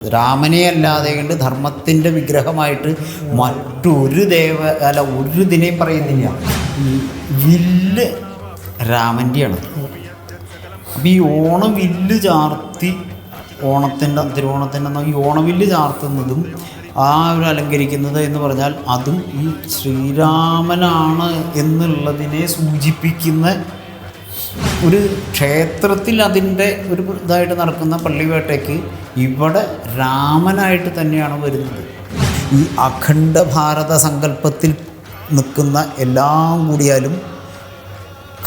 രാമനെ അല്ലാതെ കണ്ട് ധർമ്മത്തിന്റെ വിഗ്രഹമായിട്ട് മറ്റൊരു ദേവ അല്ല ഒരു ഇതിനെയും പറയുന്നില്ല. വില്ല് രാമന്റെയാണ്. അപ്പം ഈ ഓണ വില്ല് ചാർത്തി ഓണത്തിന്റെ തിരുവോണത്തിന്റെ ഈ ഓണവില്ല് ചാർത്തുന്നതും ആ ഒരു അലങ്കരിക്കുന്നത് എന്ന് പറഞ്ഞാൽ അതും ഈ ശ്രീരാമനാണ് എന്നുള്ളതിനെ സൂചിപ്പിക്കുന്ന ഒരു ക്ഷേത്രത്തിൽ അതിന്റെ ഒരു ഇതായിട്ട് നടക്കുന്ന പള്ളിവേട്ടയ്ക്ക് ഇവിടെ രാമനായിട്ട് തന്നെയാണ് വരുന്നത്. ഈ അഖണ്ഡ ഭാരത സങ്കല്പത്തിൽ നിൽക്കുന്ന എല്ലാം കൂടിയാലും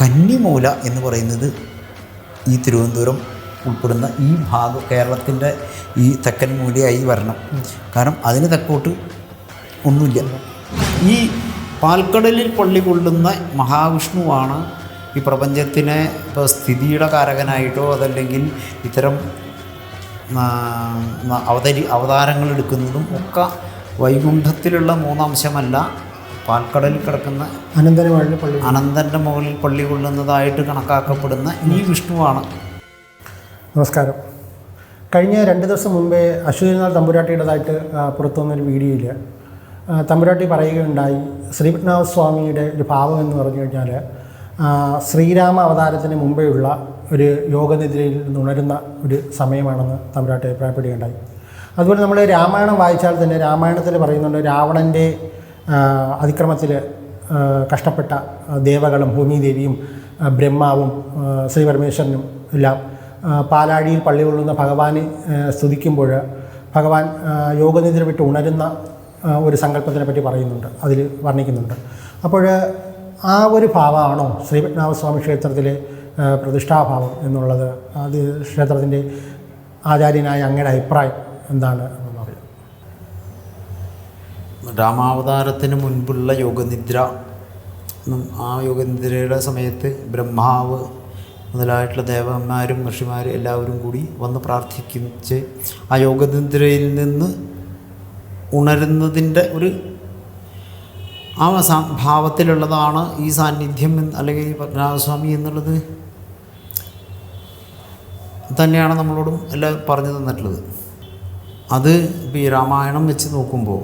കന്നിമൂല എന്ന് പറയുന്നത് ഈ തിരുവനന്തപുരം ഉൾപ്പെടുന്ന ഈ ഭാഗം കേരളത്തിന്റെ ഈ തെക്കൻ മൂലയായി വരണം. കാരണം അതിന് തെക്കോട്ട് ഒന്നുമില്ല. ഈ പാൽക്കടലിൽ പള്ളി കൊള്ളുന്ന മഹാവിഷ്ണുവാണ് ഈ പ്രപഞ്ചത്തിനെ ഇപ്പോൾ സ്ഥിതിയുടെ കാരകനായിട്ടോ അതല്ലെങ്കിൽ ഇത്തരം അവതരി അവതാരങ്ങൾ എടുക്കുന്നതും ഒക്കെ വൈകുണ്ഠത്തിലുള്ള മൂന്നംശമല്ല പാൽക്കടലിൽ കിടക്കുന്ന അനന്തരവാഴി പള്ളി അനന്തന്റെ മുകളിൽ പള്ളി കൊള്ളുന്നതായിട്ട് കണക്കാക്കപ്പെടുന്ന ഈ വിഷ്ണുവാണ്. നമസ്കാരം. കഴിഞ്ഞ രണ്ട് ദിവസം മുമ്പേ അശ്വതിനാൾ തമ്പുരാട്ടിയുടേതായിട്ട് പുറത്തു വന്നൊരു വീഡിയോയിൽ തമ്പുരാട്ടി പറയുകയുണ്ടായി ശ്രീപത്മനാഭ സ്വാമിയുടെ ഒരു ഭാവം എന്ന് പറഞ്ഞു കഴിഞ്ഞാൽ ശ്രീരാമ അവതാരത്തിന് മുമ്പെയുള്ള ഒരു യോഗനിദ്രയിൽ നിന്ന് ഉണരുന്ന ഒരു സമയമാണെന്ന് തമ്പുരാട്ടി അഭിപ്രായപ്പെടുകയുണ്ടായി. അതുപോലെ നമ്മൾ രാമായണം വായിച്ചാൽ തന്നെ രാമായണത്തിൽ പറയുന്നുണ്ട് രാവണന്റെ അതിക്രമത്തിൽ കഷ്ടപ്പെട്ട ദേവകളും ഭൂമിദേവിയും ബ്രഹ്മാവും ശ്രീപരമേശ്വരനും പരമേശ്വരനും എല്ലാം പാലാഴിയിൽ പള്ളി കൊള്ളുന്ന ഭഗവാനെ സ്തുതിക്കുമ്പോൾ ഭഗവാൻ യോഗനിദ്ര വിട്ട് ഉണരുന്ന ഒരു സങ്കല്പത്തിനെ പറ്റി പറയുന്നുണ്ട്. അതിൽ വർണിക്കുന്നുണ്ട്. അപ്പോൾ ആ ഒരു ഭാവമാണോ ശ്രീ പത്മനാഭസ്വാമി ക്ഷേത്രത്തിലെ പ്രതിഷ്ഠാഭാവം എന്നുള്ളത്? അത് ക്ഷേത്രത്തിന്റെ ആചാര്യനായ അങ്ങയുടെ അഭിപ്രായം എന്താണ്? രാമാവതാരത്തിന് മുൻപുള്ള യോഗനിദ്ര ആ യോഗനിദ്രയുടെ സമയത്ത് ബ്രഹ്മാവ് മുതലായിട്ടുള്ള ദേവന്മാരും ഋഷിമാരും എല്ലാവരും കൂടി വന്ന് പ്രാർത്ഥിക്കിച്ച് ആ യോഗനിദ്രയിൽ നിന്ന് ഉണരുന്നതിന്റെ ഒരു ആ ഭാവത്തിലുള്ളതാണ് ഈ സാന്നിധ്യം അല്ലെങ്കിൽ പത്മനാഭസ്വാമി എന്നുള്ളത്. തന്നെയാണ് നമ്മളോടും എല്ലാം പറഞ്ഞു തന്നിട്ടുള്ളത്. അത് ഇപ്പോൾ ഈ രാമായണം വെച്ച് നോക്കുമ്പോൾ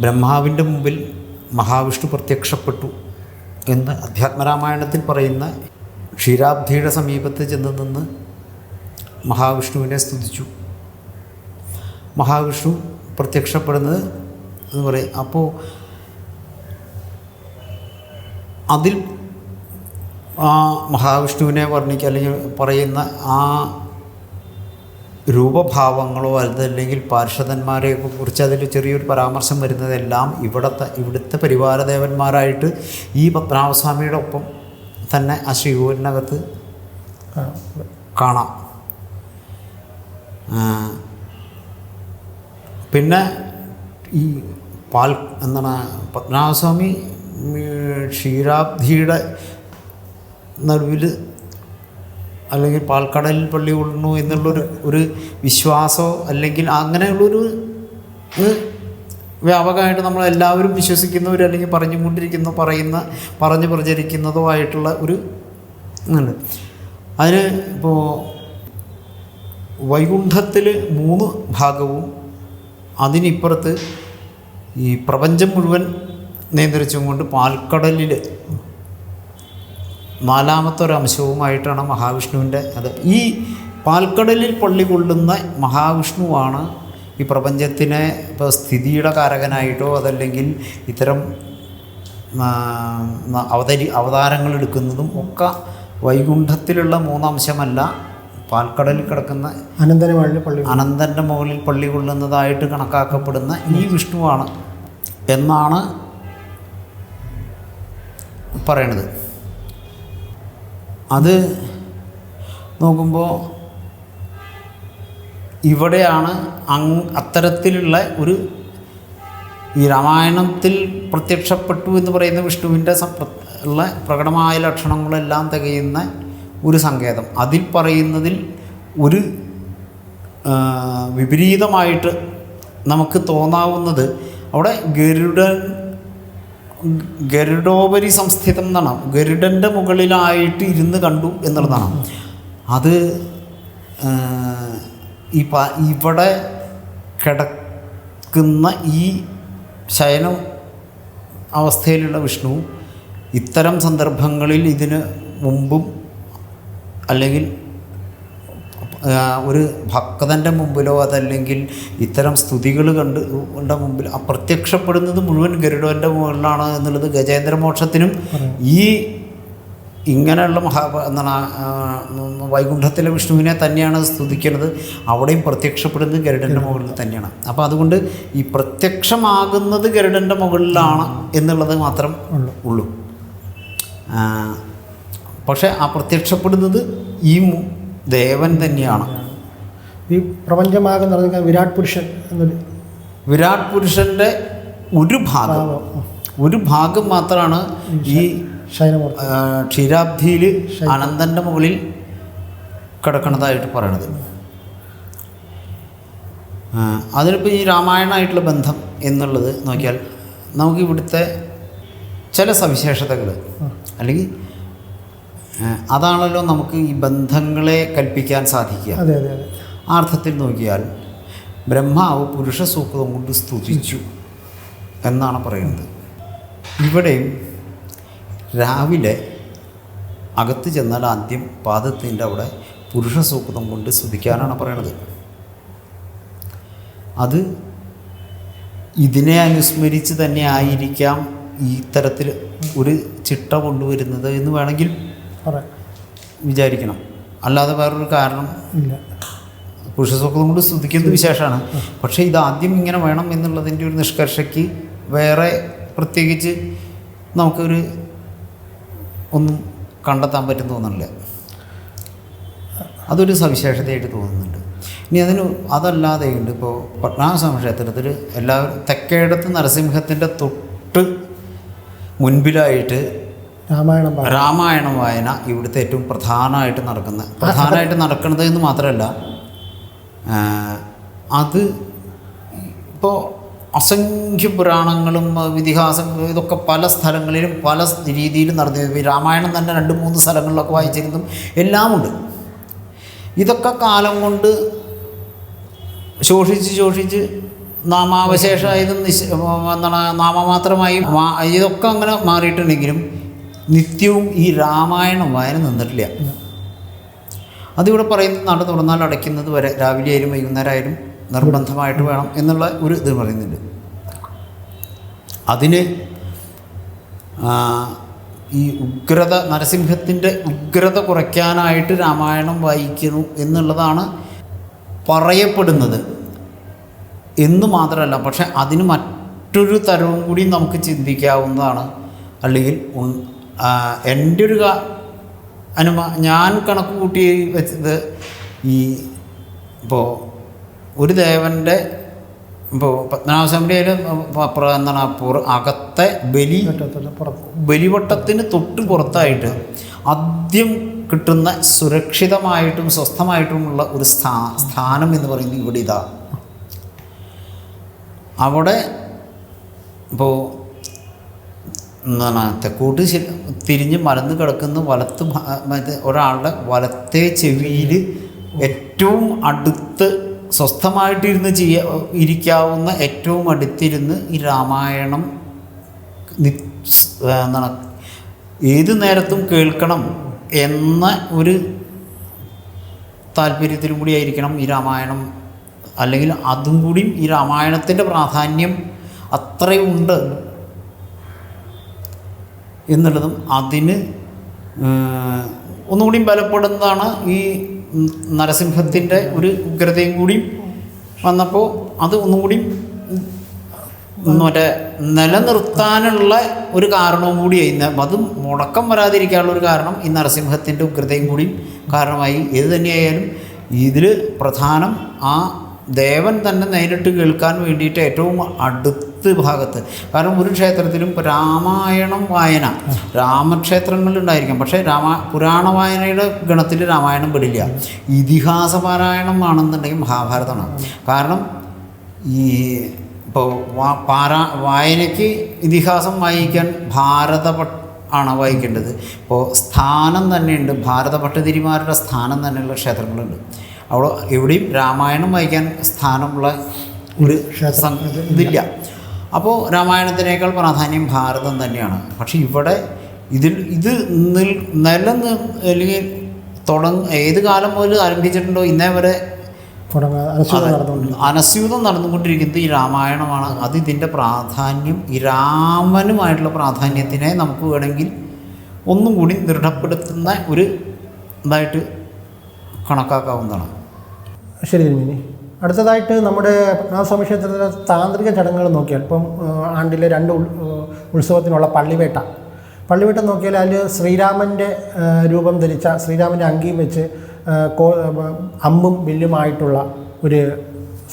ബ്രഹ്മാവിന്റെ മുമ്പിൽ മഹാവിഷ്ണു പ്രത്യക്ഷപ്പെട്ടു എന്ന് അധ്യാത്മരാമായണത്തിൽ പറയുന്ന ക്ഷീരാബ്ധിയുടെ സമീപത്ത് ചെന്ന് നിന്ന് മഹാവിഷ്ണുവിനെ സ്തുതിച്ചു. മഹാവിഷ്ണു പ്രത്യക്ഷപ്പെടുന്നത് എന്ന് പറയും. അപ്പോൾ അതിൽ ആ മഹാവിഷ്ണുവിനെ വർണിക്കുക അല്ലെങ്കിൽ പറയുന്ന ആ രൂപഭാവങ്ങളോ അല്ലെങ്കിൽ പാർഷദന്മാരെ കുറിച്ച് അതിൽ ചെറിയൊരു പരാമർശം വരുന്നതെല്ലാം ഇവിടുത്തെ ഇവിടുത്തെ പരിവാരദേവന്മാരായിട്ട് ഈ പത്മനാഭസ്വാമിയുടെ ഒപ്പം തന്നെ ആ ശ്രീകോവിലിനകത്ത് ആ, കാണാം പിന്നെ ഈ പാൽ എന്താണ് പത്മനാഭസ്വാമി ക്ഷീരാബ്ധിയുടെ നടുവിൽ അല്ലെങ്കിൽ പാൽക്കടലിൽ പള്ളി കൊള്ളുന്നു എന്നുള്ളൊരു ഒരു വിശ്വാസമോ അല്ലെങ്കിൽ അങ്ങനെയുള്ളൊരു വ്യാപകമായിട്ട് നമ്മളെല്ലാവരും വിശ്വസിക്കുന്നവർ അല്ലെങ്കിൽ പറഞ്ഞുകൊണ്ടിരിക്കുന്ന പറയുന്ന പറഞ്ഞു പ്രചരിക്കുന്നതോ ആയിട്ടുള്ള ഒരു ഇതുണ്ട്. അതിന് ഇപ്പോൾ വൈകുണ്ഠത്തിൽ മൂന്ന് ഭാഗവും അതിനിപ്പുറത്ത് ഈ പ്രപഞ്ചം മുഴുവൻ നിയന്ത്രിച്ചും കൊണ്ട് പാൽക്കടലിൽ നാലാമത്തെ ഒരു അംശവുമായിട്ടാണ് മഹാവിഷ്ണുവിന്റെ അത് ഈ പാൽക്കടലിൽ പള്ളി കൊള്ളുന്ന മഹാവിഷ്ണുവാണ് ഈ പ്രപഞ്ചത്തിനെ ഇപ്പോൾ സ്ഥിതിയുടെ കാരകനായിട്ടോ അതല്ലെങ്കിൽ ഇത്തരം അവതരി അവതാരങ്ങൾ എടുക്കുന്നതും ഒക്കെ വൈകുണ്ഠത്തിലുള്ള മൂന്നംശമല്ല പാൽക്കടലിൽ കിടക്കുന്ന അനന്തരവാഴി പള്ളി അനന്തന്റെ മുകളിൽ പള്ളി കൊള്ളുന്നതായിട്ട് കണക്കാക്കപ്പെടുന്ന ഈ വിഷ്ണുവാണ് എന്നാണ് പറയണത്. അത് നോക്കുമ്പോൾ ഇവിടെയാണ് അങ് അത്തരത്തിലുള്ള ഒരു ഈ രാമായണത്തിൽ പ്രത്യക്ഷപ്പെട്ടു എന്ന് പറയുന്ന വിഷ്ണുവിന്റെ ഉള്ള പ്രകടമായ ലക്ഷണങ്ങളെല്ലാം തികയുന്ന ഒരു സങ്കേതം. അതിൽ പറയുന്നതിൽ ഒരു വിപരീതമായിട്ട് നമുക്ക് തോന്നാവുന്നത് അവിടെ ഗരുഡൻ ഗരുഡോപരി സംസ്ഥിതം എന്നാണ്. ഗരുഡന്റെ മുകളിലായിട്ട് ഇരുന്ന് കണ്ടു എന്നുള്ളതാണ്. അത് ഈ ഇവിടെ കിടക്കുന്ന ഈ ശയന അവസ്ഥയിലുള്ള വിഷ്ണു ഇത്തരം സന്ദർഭങ്ങളിൽ ഇതിന് മുമ്പും അല്ലെങ്കിൽ ഒരു ഭക്തന്റെ മുമ്പിലോ അതല്ലെങ്കിൽ ഇത്തരം സ്തുതികൾ കണ്ട് ണ്ട മുമ്പിൽ അപ്രത്യക്ഷപ്പെടുന്നത് മുഴുവൻ ഗരുഡന്റെ മുകളിലാണ് എന്നുള്ളത് ഗജേന്ദ്രമോക്ഷത്തിനും ഈ ഇങ്ങനെയുള്ള മഹാ എന്താണ് വൈകുണ്ഠത്തിലെ വിഷ്ണുവിനെ തന്നെയാണ് സ്തുതിക്കുന്നത്. അവിടെയും പ്രത്യക്ഷപ്പെടുന്നത് ഗരുഡന്റെ മുകളിൽ തന്നെയാണ്. അപ്പോൾ അതുകൊണ്ട് ഈ പ്രത്യക്ഷമാകുന്നത് ഗരുഡന്റെ മുകളിലാണ് എന്നുള്ളത് മാത്രം ഉള്ളൂ. പക്ഷേ ആ പ്രത്യക്ഷപ്പെടുന്നത് ഈ ദേവൻ തന്നെയാണ്. ഈ പ്രപഞ്ചമാകെ നിറഞ്ഞ വിരാട് പുരുഷൻ എന്നൊരു വിരാട് പുരുഷന്റെ ഒരു ഭാഗം. ഒരു ഭാഗം മാത്രമാണ് ഈ ക്ഷീരാബ്ധിയിൽ അനന്തന്റെ മുകളിൽ കിടക്കുന്നതായിട്ട് പറയണത്. അതിനിപ്പോൾ ഈ രാമായണമായിട്ടുള്ള ബന്ധം എന്നുള്ളത് നോക്കിയാൽ നമുക്ക് ഇവിടുത്തെ ചില സവിശേഷതകൾ അല്ലെങ്കിൽ അതാണല്ലോ നമുക്ക് ഈ ബന്ധങ്ങളെ കൽപ്പിക്കാൻ സാധിക്കുക. അതെ അതെ അതെ. ആ അർത്ഥത്തിൽ നോക്കിയാൽ ബ്രഹ്മാവ് പുരുഷ സൂക്തം കൊണ്ട് സ്തുതിച്ചു എന്നാണ് പറയുന്നത്. ഇവിടെയും രാവിലെ അകത്ത് ചെന്നാൽ ആദ്യം പാദത്തിന്റെ അവിടെ പുരുഷ സൂക്തം കൊണ്ട് സ്തുതിക്കാനാണ് പറയണത് അത് ഇതിനെ അനുസ്മരിച്ച് തന്നെ ആയിരിക്കാം ഈ തരത്തിൽ ഒരു ചിട്ട കൊണ്ടുവരുന്നത് എന്ന് വേണമെങ്കിൽ വിചാരിക്കണം. അല്ലാതെ വേറൊരു കാരണം ഇല്ല. പുരുഷസൂക്തം കൊണ്ട് സ്തുതിക്കുന്നത് വിശേഷമാണ്. പക്ഷേ ഇത് ആദ്യം ഇങ്ങനെ വേണം എന്നുള്ളതിന്റെ ഒരു നിഷ്കർഷയ്ക്ക് വേറെ പ്രത്യേകിച്ച് നമുക്കൊരു ഒന്നും കണ്ടെത്താൻ പറ്റും തോന്നുന്നില്ല. അതൊരു സവിശേഷതയായിട്ട് തോന്നുന്നുണ്ട്. ഇനി അതിന് അതല്ലാതെ ഉണ്ട് ഇപ്പോൾ പത്മനാഭസ്വാമി ക്ഷേത്രത്തിൽ എല്ലാവരും തെക്കേടത്ത് നരസിംഹത്തിന്റെ തൊട്ട് മുൻപിലായിട്ട് രാമായണം രാമായണം വായന ഇവിടുത്തെ ഏറ്റവും പ്രധാനമായിട്ട് നടക്കുന്ന പ്രധാനമായിട്ട് നടക്കുന്നത് എന്ന് മാത്രമല്ല അത് ഇപ്പോൾ അസംഖ്യ പുരാണങ്ങളും ഇതിഹാസം ഇതൊക്കെ പല സ്ഥലങ്ങളിലും പല രീതിയിലും നടന്നു. രാമായണം തന്നെ രണ്ട് മൂന്ന് സ്ഥലങ്ങളിലൊക്കെ വായിച്ചിരുന്നു എല്ലാമുണ്ട്. ഇതൊക്കെ കാലം കൊണ്ട് ശോഷിച്ച് ശോഷിച്ച് നാമാവശേഷമായതും നിശ എന്താണ് നാമമാത്രമായി ഇതൊക്കെ അങ്ങനെ മാറിയിട്ടുണ്ടെങ്കിലും നിത്യവും ഈ രാമായണം വായന നിന്നിട്ടില്ല. അതിവിടെ പറയുന്നത് നട തുറന്നാൽ അടയ്ക്കുന്നത് വരെ രാവിലെ ആയാലും വൈകുന്നേരം ആയാലും നിർബന്ധമായിട്ട് വേണം എന്നുള്ള ഒരു ഇത് പറയുന്നുണ്ട്. അതിന് ഈ ഉഗ്രത നരസിംഹത്തിന്റെ ഉഗ്രത കുറയ്ക്കാനായിട്ട് രാമായണം വായിക്കുന്നു എന്നുള്ളതാണ് പറയപ്പെടുന്നത്. എന്ന് മാത്രമല്ല പക്ഷെ അതിന് മറ്റൊരു തരവും കൂടി നമുക്ക് ചിന്തിക്കാവുന്നതാണ്. അല്ലെങ്കിൽ എന്റെ ഒരു അനുമ ഞാൻ കണക്ക് കൂട്ടി വെച്ചത് ഈ ഇപ്പോൾ ഒരു ദേവന്റെ ഇപ്പോൾ പത്മനാഭസ്വാമിയുടെ എന്താണ് അപ്പുറം അകത്തെ ബലി ബലിവട്ടത്തിന് തൊട്ട് പുറത്തായിട്ട് ആദ്യം കിട്ടുന്ന സുരക്ഷിതമായിട്ടും സ്വസ്ഥമായിട്ടുമുള്ള ഒരു സ്ഥാ സ്ഥാനം എന്ന് പറയുന്നത് ഇവിടെ ഇതാ. അവിടെ ഇപ്പോൾ തെക്കോട്ട് തിരിഞ്ഞ് മലന്ന് കിടക്കുന്ന വലത്ത് ഒരാളുടെ വലത്തെ ചെവിയിൽ ഏറ്റവും അടുത്ത് സ്വസ്ഥമായിട്ടിരുന്ന് ചെയ്യ ഇരിക്കാവുന്ന ഏറ്റവും അടുത്തിരുന്ന് ഈ രാമായണം എന്താണ് ഏത് നേരത്തും കേൾക്കണം എന്ന ഒരു താല്പര്യത്തിലും കൂടി ആയിരിക്കണം ഈ രാമായണം. അല്ലെങ്കിൽ അതും കൂടിയും ഈ രാമായണത്തിന്റെ പ്രാധാന്യം അത്രയുണ്ട്. എന്നുള്ളതും അതിന് ഒന്നുകൂടി ബലപ്പെടുന്നതാണ് ഈ നരസിംഹത്തിന്റെ ഒരു ഉഗ്രതയും കൂടി വന്നപ്പോൾ അത് ഒന്നും കൂടി മറ്റേ നിലനിർത്താനുള്ള ഒരു കാരണവും കൂടിയായി. അത് മുടക്കം വരാതിരിക്കാനുള്ള ഒരു കാരണം ഈ നരസിംഹത്തിന്റെ ഉഗ്രതയും കൂടി കാരണമായി. ഏത് തന്നെയായാലും ഇതിൽ പ്രധാനം ആ ദേവൻ തന്നെ നേരിട്ട് കേൾക്കാൻ വേണ്ടിയിട്ട് ഏറ്റവും അടുത്ത് ഭാഗത്ത്. കാരണം ഒരു ക്ഷേത്രത്തിലും രാമായണം വായന രാമക്ഷേത്രങ്ങളിലുണ്ടായിരിക്കാം. പക്ഷേ രാമ പുരാണ വായനയുടെ ഗണത്തിൽ രാമായണം പെടില്ല. ഇതിഹാസ പാരായണം ആണെന്നുണ്ടെങ്കിൽ മഹാഭാരതമാണ്. കാരണം ഈ ഇപ്പോൾ പാരാ വായനയ്ക്ക് ഇതിഹാസം വായിക്കാൻ ഭാരത ആണ് വായിക്കേണ്ടത്. ഇപ്പോൾ സ്ഥാനം തന്നെയുണ്ട്. ഭാരതഭട്ടതിരിമാരുടെ സ്ഥാനം തന്നെയുള്ള ക്ഷേത്രങ്ങളുണ്ട്. അവിടെ എവിടെയും രാമായണം വായിക്കാൻ സ്ഥാനമുള്ള ഒരു ഇതില്ല. അപ്പോൾ രാമായണത്തിനേക്കാൾ പ്രാധാന്യം ഭാരതം തന്നെയാണ്. പക്ഷേ ഇവിടെ ഇതിൽ ഇത് നിൽ നിലന്ന് അല്ലെങ്കിൽ തുടങ്ങ ഏത് കാലം മുതൽ ആരംഭിച്ചിട്ടുണ്ടോ ഇന്നേ വരെ അനസ്യൂതം നടന്നുകൊണ്ടിരിക്കുന്നത് ഈ രാമായണമാണ്. അത് ഇതിന്റെ പ്രാധാന്യം ഈ രാമനുമായിട്ടുള്ള പ്രാധാന്യത്തിനെ നമുക്ക് വേണമെങ്കിൽ ഒന്നും കൂടി ദൃഢപ്പെടുത്തുന്ന ഒരു ഇതായിട്ട് കണക്കാക്കാവുന്നതാണ്. ശരി തിരുമേനി അടുത്തതായിട്ട് നമ്മുടെ പത്മനാഭസ്വാമി ക്ഷേത്രത്തിലെ താന്ത്രിക ചടങ്ങുകൾ നോക്കിയാൽ ഇപ്പം ആണ്ടിലെ രണ്ട് ഉത്സവത്തിനുള്ള പള്ളിവേട്ട. പള്ളിവേട്ട നോക്കിയാൽ അതിൽ ശ്രീരാമന്റെ രൂപം ധരിച്ച ശ്രീരാമന്റെ അങ്കിയും വെച്ച് കോ അമ്പും വില്ലുമായിട്ടുള്ള ഒരു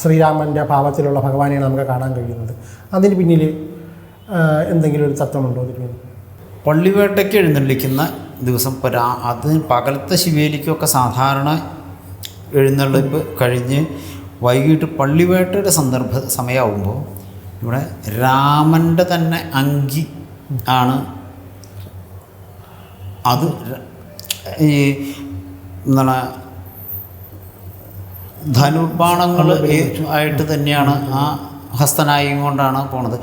ശ്രീരാമന്റെ ഭാവത്തിലുള്ള ഭഗവാനെയാണ് നമുക്ക് കാണാൻ കഴിയുന്നത്. അതിന് പിന്നിൽ എന്തെങ്കിലും ഒരു തത്വമുണ്ടോ അതിന് പള്ളിവേട്ടയ്ക്ക് എഴുന്നള്ളിക്കുന്ന ദിവസം രാ അത് പകലത്തെ ശിവേലിക്കൊക്കെ സാധാരണ എഴുന്നള്ളിപ്പ് കഴിഞ്ഞ് വൈകിട്ട് പള്ളിവേട്ടയുടെ സന്ദർഭ സമയമാകുമ്പോൾ ഇവിടെ രാമന്റെ തന്നെ അങ്കി ആണ്. അത് ഈ എന്താണ് ധനുർബാണങ്ങൾ ആയിട്ട് തന്നെയാണ് ആ ഹസ്തനായും കൊണ്ടാണ് പോണത്.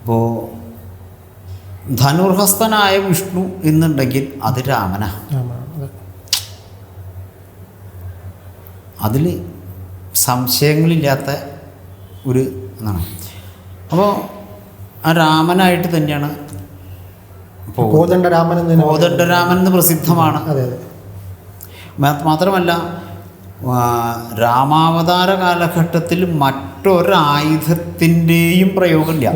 അപ്പോൾ ധനുർഹസ്തനായ വിഷ്ണു എന്നുണ്ടെങ്കിൽ അത് രാമനാ. അതിൽ സംശയങ്ങളില്ലാത്ത ഒരു എന്നാണ് അപ്പോൾ ആ രാമനായിട്ട് തന്നെയാണ് കോദണ്ഡരാമൻ എന്ന് കോദണ്ഡരാമൻ എന്ന് പ്രസിദ്ധമാണ്. അതെ അതെ. മാത്രമല്ല രാമാവതാര കാലഘട്ടത്തിൽ മറ്റൊരായുധത്തിന്റെയും പ്രയോഗമില്ല.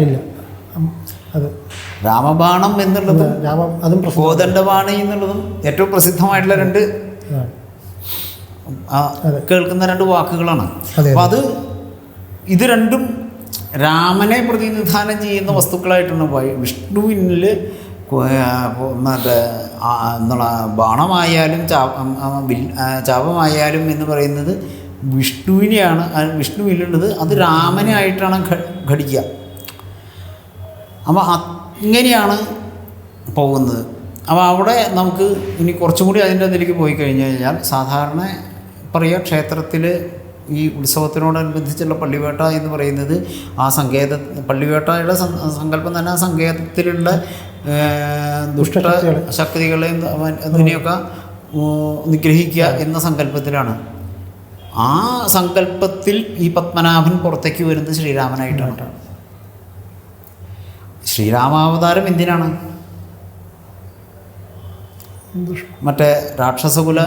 രാമബാണം എന്നുള്ളതും പ്രശ്നം എന്നുള്ളതും ഏറ്റവും പ്രസിദ്ധമായിട്ടുള്ള രണ്ട്. കേൾക്കുന്ന രണ്ട് വാക്കുകളാണ്. അപ്പം അത് ഇത് രണ്ടും രാമനെ പ്രതിനിധാനം ചെയ്യുന്ന വസ്തുക്കളായിട്ടാണ് വിഷ്ണുവിനിൽ മറ്റേ എന്താണ് ബാണമായാലും ചാപമായാലും എന്ന് പറയുന്നത് വിഷ്ണുവിനെയാണ് വിഷ്ണുവിലുള്ളത്. അത് രാമനായിട്ടാണ് ആയിട്ടാണ് ഘടിക്കുക. അപ്പോൾ അങ്ങനെയാണ് പോകുന്നത്. അപ്പോൾ അവിടെ നമുക്ക് ഇനി കുറച്ചും കൂടി അതിന്റെ അതിലേക്ക് പോയി കഴിഞ്ഞു കഴിഞ്ഞാൽ സാധാരണ പറയുക ക്ഷേത്രത്തിൽ ഈ ഉത്സവത്തിനോടനുബന്ധിച്ചുള്ള പള്ളിവേട്ട എന്ന് പറയുന്നത് ആ സങ്കേത പള്ളിവേട്ടയുടെ സങ്കല്പം തന്നെ ആ സങ്കേതത്തിലുള്ള ദുഷ്ട അവൻ- അതിനെയൊക്കെ നിഗ്രഹിക്കുക എന്ന സങ്കല്പത്തിലാണ്. ആ സങ്കല്പത്തിൽ ഈ പത്മനാഭൻ പുറത്തേക്ക് വരുന്നത് ശ്രീരാമനായിട്ടാണ്. ശ്രീരാമാവതാരം എന്തിനാണ്? മറ്റേ രാക്ഷസകുല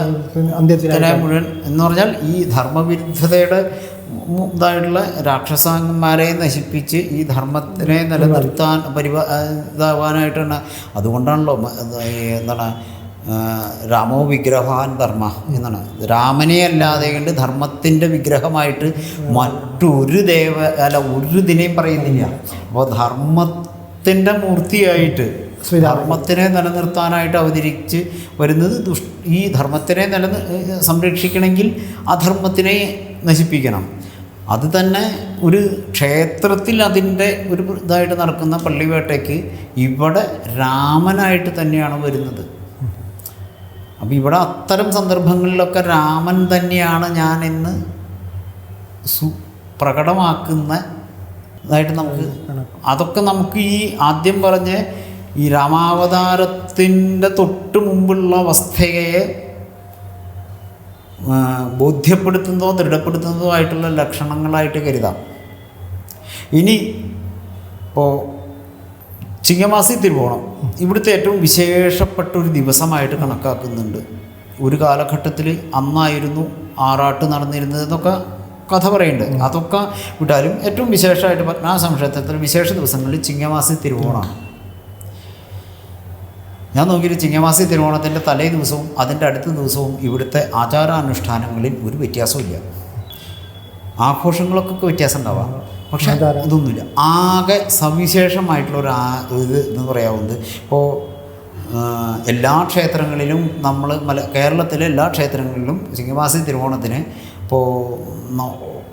മുഴുവൻ എന്ന് പറഞ്ഞാൽ ഈ ധർമ്മവിരുദ്ധതയുടെ ഇതായിട്ടുള്ള രാക്ഷസന്മാരെ നശിപ്പിച്ച് ഈ ധർമ്മത്തിനെ നിലനിർത്താൻ പരിപാ ഇതാവാനായിട്ടാണ്. അതുകൊണ്ടാണല്ലോ എന്താണ് രാമോ വിഗ്രഹാൻ ധർമ്മ എന്നാണ്. രാമനെ അല്ലാതെ കൊണ്ട് ധർമ്മത്തിന്റെ വിഗ്രഹമായിട്ട് മറ്റൊരു ദേവ അല്ല ഒരു ഇതിനെയും പറയുന്നില്ല. അപ്പോൾ ധർമ്മത്തിന്റെ മൂർത്തിയായിട്ട്. ധർമ്മത്തിനെ നിലനിർത്താനായിട്ട് അവതരിച്ച് വരുന്നത് ദുഷ് ഈ ധർമ്മത്തിനെ നില സംരക്ഷിക്കണമെങ്കിൽ അധർമ്മത്തിനെ നശിപ്പിക്കണം. അത് തന്നെ ഒരു ക്ഷേത്രത്തിൽ അതിന്റെ ഒരു ഇതായിട്ട് നടക്കുന്ന പള്ളിവേട്ടയ്ക്ക് ഇവിടെ രാമനായിട്ട് തന്നെയാണ് വരുന്നത്. അപ്പം ഇവിടെ അത്തരം സന്ദർഭങ്ങളിലൊക്കെ രാമൻ തന്നെയാണ് ഞാൻ ഇന്ന് സു പ്രകടമാക്കുന്ന ഇതായിട്ട് നമുക്ക് അതൊക്കെ നമുക്ക് ഈ ആദ്യം പറഞ്ഞ ഈ രാമാവതാരത്തിന്റെ തൊട്ട് മുമ്പുള്ള അവസ്ഥയെ ബോധ്യപ്പെടുത്തുന്നതോ ദൃഢപ്പെടുത്തുന്നതോ ആയിട്ടുള്ള ലക്ഷണങ്ങളായിട്ട് കരുതാം. ഇനി ഇപ്പോൾ ചിങ്ങമാസി തിരുവോണം ഇവിടുത്തെ ഏറ്റവും വിശേഷപ്പെട്ട ഒരു ദിവസമായിട്ട് കണക്കാക്കുന്നുണ്ട്. ഒരു കാലഘട്ടത്തിൽ അന്നായിരുന്നു ആറാട്ട് നടന്നിരുന്നത് എന്നൊക്കെ കഥ പറയുന്നുണ്ട്. അതൊക്കെ വിട്ടാലും ഏറ്റവും വിശേഷമായിട്ട് പത്മനാഭ സംശയത്തിൽ വിശേഷ ദിവസങ്ങളിൽ ചിങ്ങമാസി തിരുവോണമാണ് ഞാൻ നോക്കിയിട്ട് ചിങ്ങമാസി തിരുവോണത്തിന്റെ തലേ ദിവസവും അതിന്റെ അടുത്ത ദിവസവും ഇവിടുത്തെ ആചാരാനുഷ്ഠാനങ്ങളിൽ ഒരു വ്യത്യാസമില്ല ആഘോഷങ്ങളൊക്കെ വ്യത്യാസം ഉണ്ടാവാം. പക്ഷേ. ഇതൊന്നുമില്ല ആകെ സവിശേഷമായിട്ടുള്ള ഒരു ആ- ഇത് എന്ന് പറയാവുന്നത് ഇപ്പോൾ എല്ലാ ക്ഷേത്രങ്ങളിലും നമ്മൾ മല കേരളത്തിലെ എല്ലാ ക്ഷേത്രങ്ങളിലും ചിങ്ങമാസി തിരുവോണത്തിന് ഇപ്പോൾ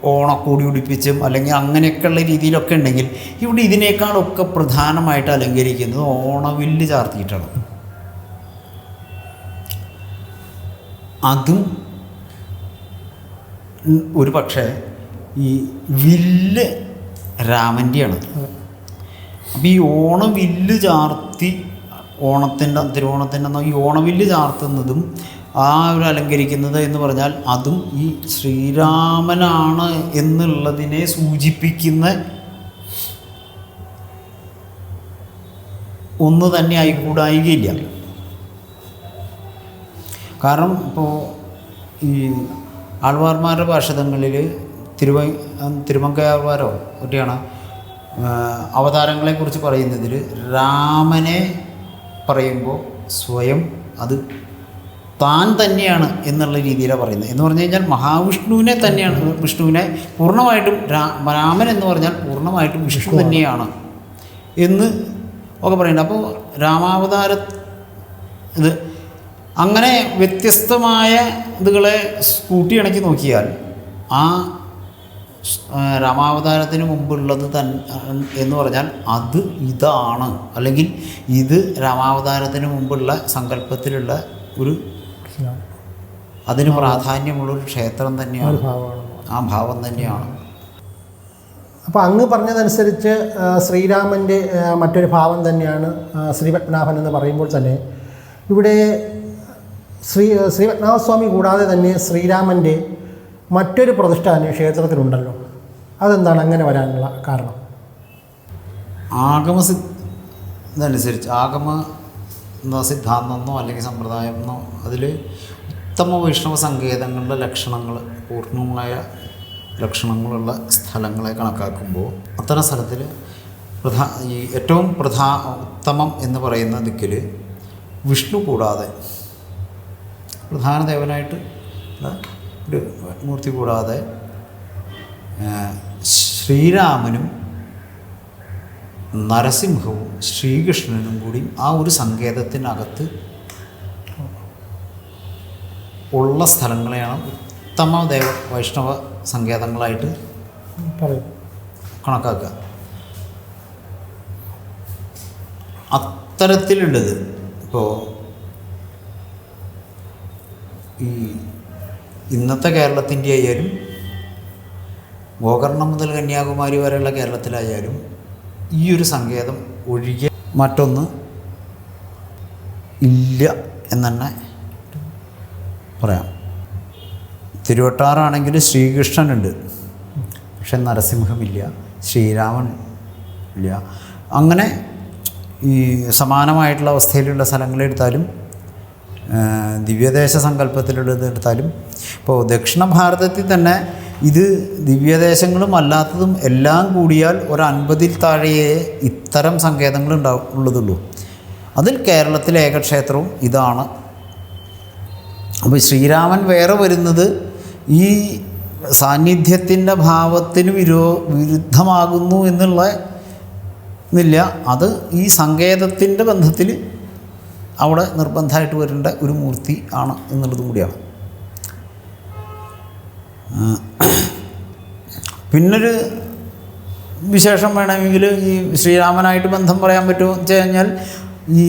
ഓണക്കൂടി ഉടിപ്പിച്ചും അല്ലെങ്കിൽ അങ്ങനെയൊക്കെയുള്ള രീതിയിലൊക്കെ ഉണ്ടെങ്കിൽ ഇവിടെ ഇതിനേക്കാളൊക്കെ പ്രധാനമായിട്ട് അലങ്കരിക്കുന്നത് ഓണവില്ല് ചാർത്തിയിട്ടാണ്. അതും ഒരു പക്ഷേ ഈ വില്ല് രാമന്റെയാണ് അപ്പോൾ ഈ ഓണവില്ല് ചാർത്തി ഓണത്തിന്റെ തിരുവോണത്തിന്റെ ഈ ഓണവില്ല് ചാർത്തുന്നതും ആ ഒരു അലങ്കരിക്കുന്നത് എന്ന് പറഞ്ഞാൽ അതും ഈ ശ്രീരാമനാണ് എന്നുള്ളതിനെ സൂചിപ്പിക്കുന്ന ഒന്ന് തന്നെ ആയിക്കൂടായികയില്ല. കാരണം ഇപ്പോൾ ഈ ആൾവാർമാരുടെ ഭാഷതങ്ങളിൽ തിരുവ തിരുമങ്കയാൾവാരോ ഒറ്റയാണ് അവതാരങ്ങളെക്കുറിച്ച് പറയുന്നതിൽ രാമനെ പറയുമ്പോൾ സ്വയം അത് താൻ തന്നെയാണ് എന്നുള്ള രീതിയിലാണ് പറയുന്നത്. എന്ന് പറഞ്ഞു കഴിഞ്ഞാൽ മഹാവിഷ്ണുവിനെ തന്നെയാണ് വിഷ്ണുവിനെ പൂർണമായിട്ടും രാ രാമൻ എന്ന് പറഞ്ഞാൽ പൂർണമായിട്ടും വിഷ്ണു തന്നെയാണ് എന്ന് ഒക്കെ പറയുന്നുണ്ട്. അപ്പോൾ രാമാവതാര ഇത് അങ്ങനെ വ്യത്യസ്തമായ ഇതുകളെ കൂട്ടിയിണക്കി നോക്കിയാൽ ആ രാമാവതാരത്തിന് മുമ്പുള്ളത് തൻ എന്ന് പറഞ്ഞാൽ അത് ഇതാണ്. അല്ലെങ്കിൽ ഇത് രാമാവതാരത്തിന് മുമ്പുള്ള സങ്കല്പത്തിലുള്ള ഒരു അതിന് പ്രാധാന്യമുള്ളൊരു ക്ഷേത്രം തന്നെയാണ്. ആ ഭാവം തന്നെയാണ്. അപ്പോൾ അങ്ങ് പറഞ്ഞതനുസരിച്ച് ശ്രീരാമന്റെ മറ്റൊരു ഭാവം തന്നെയാണ് ശ്രീപത്മനാഭൻ എന്ന് പറയുമ്പോൾ തന്നെ. ഇവിടെ ശ്രീ ശ്രീ പത്മനാഭസ്വാമി കൂടാതെ തന്നെ ശ്രീരാമന്റെ മറ്റൊരു പ്രതിഷ്ഠ തന്നെ ക്ഷേത്രത്തിലുണ്ടല്ലോ. അതെന്താണ് അങ്ങനെ വരാനുള്ള കാരണം? ആഗമ ഇതനുസരിച്ച് ആഗമ സിദ്ധാന്തം സിദ്ധാന്തമെന്നോ അല്ലെങ്കിൽ സമ്പ്രദായം എന്നോ അതിൽ ഉത്തമ വൈഷ്ണവ സങ്കേതങ്ങളുടെ ലക്ഷണങ്ങൾ പൂർണമായ ലക്ഷണങ്ങളുള്ള സ്ഥലങ്ങളെ കണക്കാക്കുമ്പോൾ അത്തരം സ്ഥലത്തിൽ പ്രധാ ഈ ഏറ്റവും പ്രധാ ഉത്തമം എന്ന് പറയുന്ന ദിക്കിൽ വിഷ്ണു കൂടാതെ പ്രധാന ദേവനായിട്ട് ഒരു മൂർത്തി കൂടാതെ ശ്രീരാമനും നരസിംഹവും ശ്രീകൃഷ്ണനും കൂടി ആ ഒരു സങ്കേതത്തിനകത്ത് ഉള്ള സ്ഥലങ്ങളെയാണ് ഉത്തമ ദേവ വൈഷ്ണവ സങ്കേതങ്ങളായിട്ട് കണക്കാക്കുക. അത്തരത്തിലുള്ളത്. ഇപ്പോൾ ഈ ഇന്നത്തെ കേരളത്തിന്റെ ആയാലും ഗോകർണം മുതൽ കന്യാകുമാരി വരെയുള്ള കേരളത്തിലായാലും ഈ ഒരു സങ്കേതം ഒഴികെ മറ്റൊന്ന് ഇല്ല എന്ന് പറയാം. തിരുവട്ടാറാണെങ്കിൽ ശ്രീകൃഷ്ണനുണ്ട്. പക്ഷെ നരസിംഹമില്ല ശ്രീരാമൻ ഇല്ല അങ്ങനെ ഈ സമാനമായിട്ടുള്ള അവസ്ഥയിലുള്ള സ്ഥലങ്ങളെടുത്താലും ദിവ്യദേശ സങ്കല്പത്തിലുള്ളത് എടുത്താലും ഇപ്പോൾ ദക്ഷിണ ഭാരതത്തിൽ തന്നെ ഇത് ദിവ്യദേശങ്ങളും അല്ലാത്തതും എല്ലാം കൂടിയാൽ ഒരു അൻപതിൽ താഴെയേ ഇത്തരം സങ്കേതങ്ങൾ ഉണ്ടാവും ഉള്ളതുള്ളൂ. അതിൽ കേരളത്തിലെ ഏകക്ഷേത്രവും ഇതാണ്. അപ്പോൾ ശ്രീരാമൻ വേറെ വരുന്നത് ഈ സാന്നിധ്യത്തിന്റെ ഭാവത്തിന് വിരോ വിരുദ്ധമാകുന്നു എന്നുള്ള ഇതില്ല അത് ഈ സങ്കേതത്തിന്റെ ബന്ധത്തിൽ അവിടെ നിർബന്ധമായിട്ട് വരേണ്ട ഒരു മൂർത്തി ആണ് എന്നുള്ളതും കൂടിയാണ്. പിന്നൊരു വിശേഷം വേണമെങ്കിൽ ഈ ശ്രീരാമനായിട്ട് ബന്ധം പറയാൻ പറ്റുമോ എന്ന് കഴിഞ്ഞാൽ ഈ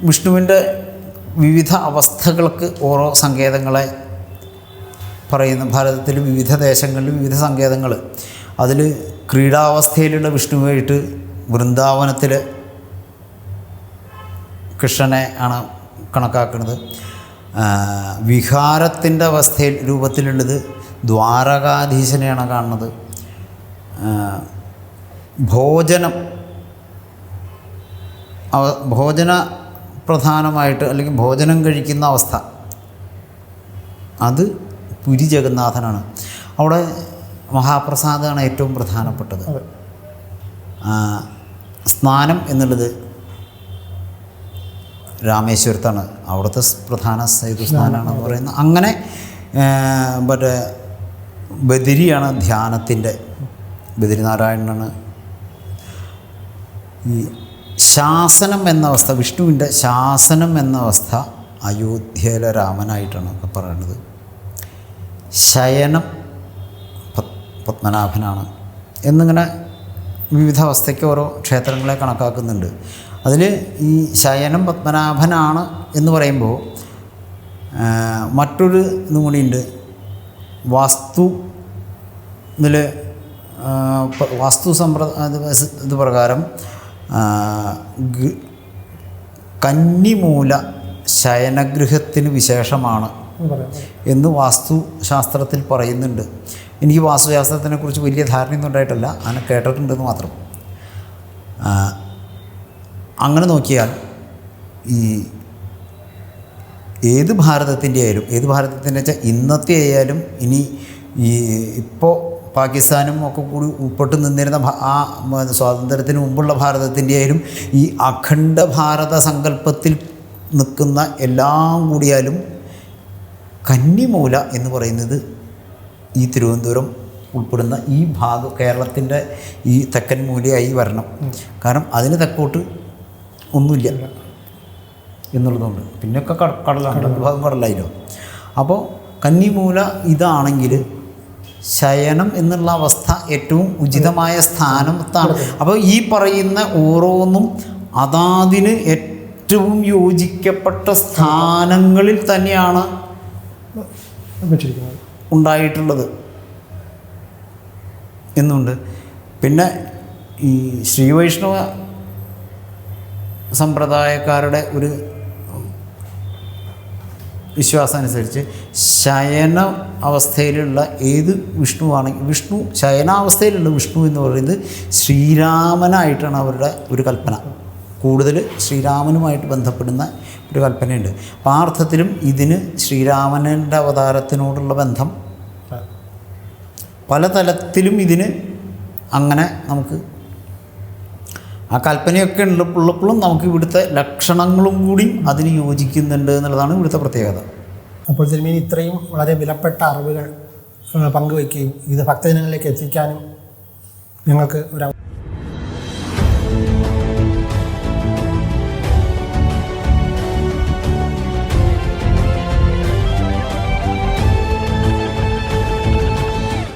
വിഷ്ണുവിന്റെ വിവിധ അവസ്ഥകൾക്ക് ഓരോ സങ്കേതങ്ങളെ പറയുന്ന ഭാരതത്തിൽ വിവിധ ദേശങ്ങളിൽ വിവിധ സങ്കേതങ്ങൾ. അതിൽ ക്രീഡാവസ്ഥയിലുള്ള വിഷ്ണുവായിട്ട് വൃന്ദാവനത്തിൽ കൃഷ്ണനെ ആണ് കണക്കാക്കുന്നത്. വിഹാരത്തിന്റെ അവസ്ഥയിൽ രൂപത്തിലുള്ളത് ദ്വാരകാധീശനെയാണ് കാണുന്നത്. ഭോജനം അവ ഭോജന പ്രധാനമായിട്ട് അല്ലെങ്കിൽ ഭോജനം കഴിക്കുന്ന അവസ്ഥ. അത് പുരി ജഗന്നാഥനാണ്. അവിടെ മഹാപ്രസാദമാണ് ഏറ്റവും പ്രധാനപ്പെട്ടത്. സ്നാനം എന്നുള്ളത് രാമേശ്വരത്താണ് അവിടുത്തെ പ്രധാന സൈതുസ്ഥാനാണെന്ന് പറയുന്നത്. അങ്ങനെ മറ്റേ ബദിരിയാണ് ധ്യാനത്തിന്റെ. ബദിരിനാരായണനാണ് ഈ ശാസനം എന്ന അവസ്ഥ വിഷ്ണുവിന്റെ ശാസനം എന്ന അവസ്ഥ അയോധ്യയിലെ രാമനായിട്ടാണ് ഒക്കെ പറയുന്നത് ശയനം പത്- പത്മനാഭനാണ് എന്നിങ്ങനെ വിവിധ അവസ്ഥയ്ക്ക് ഓരോ ക്ഷേത്രങ്ങളെ കണക്കാക്കുന്നുണ്ട്. അതിൽ ഈ ശയനം പത്മനാഭനാണ് എന്ന് പറയുമ്പോൾ മറ്റൊരു ഇതും കൂടിയുണ്ട്. വാസ്തു ഇതിൽ വാസ്തു സമ്പ്ര ഇത് പ്രകാരം കന്നിമൂല ശയനഗൃഹത്തിന് വിശേഷമാണ് എന്ന് വാസ്തു ശാസ്ത്രത്തിൽ വാസ്തുശാസ്ത്രത്തിൽ പറയുന്നുണ്ട്. എനിക്ക് വാസ്തുശാസ്ത്രത്തിനെക്കുറിച്ച് വലിയ ധാരണയൊന്നും ഉണ്ടായിട്ടല്ല. അങ്ങനെ കേട്ടിട്ടുണ്ടെന്ന് മാത്രം. അങ്ങനെ നോക്കിയാൽ ഈ ഏത് ഭാരതത്തിന്റെ ആയാലും ഏത് ഭാരതത്തിന്റെ വെച്ചാൽ ഇന്നത്തെ ആയാലും ഇനി ഈ ഇപ്പോൾ പാകിസ്ഥാനും ഒക്കെ കൂടി ഉൾപ്പെട്ട് നിന്നിരുന്ന ആ സ്വാതന്ത്ര്യത്തിന് മുമ്പുള്ള ഭാരതത്തിന്റെ ആയാലും ഈ അഖണ്ഡ ഭാരത സങ്കല്പത്തിൽ നിൽക്കുന്ന എല്ലാം കൂടിയാലും കന്നിമൂല എന്ന് പറയുന്നത് ഈ തിരുവനന്തപുരം ഉൾപ്പെടുന്ന ഈ ഭാഗം കേരളത്തിന്റെ ഈ തെക്കൻ മൂലയായി വരണം. കാരണം അതിന് തെക്കോട്ട് ഒന്നുമില്ല എന്നുള്ളതുകൊണ്ട്. പിന്നെയൊക്കെ കട കടലാണ് രണ്ട് ഭാഗം കടലായില്ലോ അപ്പോൾ കന്നിമൂല ഇതാണെങ്കിൽ ശയനം എന്നുള്ള അവസ്ഥ ഏറ്റവും ഉചിതമായ സ്ഥാനത്താണ് അപ്പോൾ ഈ പറയുന്ന ഓരോന്നും അതാതിന് ഏറ്റവും യോജിക്കപ്പെട്ട സ്ഥാനങ്ങളിൽ തന്നെയാണ് ഉണ്ടായിട്ടുള്ളത്. എന്നുണ്ട്. പിന്നെ ഈ ശ്രീവൈഷ്ണവ സമ്പ്രദായക്കാരുടെ ഒരു വിശ്വാസം അനുസരിച്ച് ശയന അവസ്ഥയിലുള്ള ഏത് വിഷ്ണുവാണെങ്കിൽ വിഷ്ണു ശയനാവസ്ഥയിലുള്ള വിഷ്ണു എന്ന് പറയുന്നത് ശ്രീരാമനായിട്ടാണ് അവരുടെ ഒരു കൽപ്പന. കൂടുതൽ ശ്രീരാമനുമായിട്ട് ബന്ധപ്പെടുന്ന ഒരു കൽപ്പനയുണ്ട്. അപ്പോൾ ആ അർത്ഥത്തിലും ഇതിന് ശ്രീരാമനന്റെ അവതാരത്തിനോടുള്ള ബന്ധം പല തലത്തിലും ഇതിന് അങ്ങനെ നമുക്ക് ആ കൽപ്പനയൊക്കെ ഉള്ള ഉള്ളപ്പോഴും നമുക്ക് ഇവിടുത്തെ ലക്ഷണങ്ങളും കൂടി അതിന് യോജിക്കുന്നുണ്ട് എന്നുള്ളതാണ് ഇവിടുത്തെ പ്രത്യേകത. അപ്പോൾ തിരുമേനി ഇത്രയും വളരെ വിലപ്പെട്ട അറിവുകൾ പങ്കുവയ്ക്കുകയും ഇത് ഭക്തജനങ്ങളിലേക്ക് എത്തിക്കാനും ഞങ്ങൾക്ക് ഒരു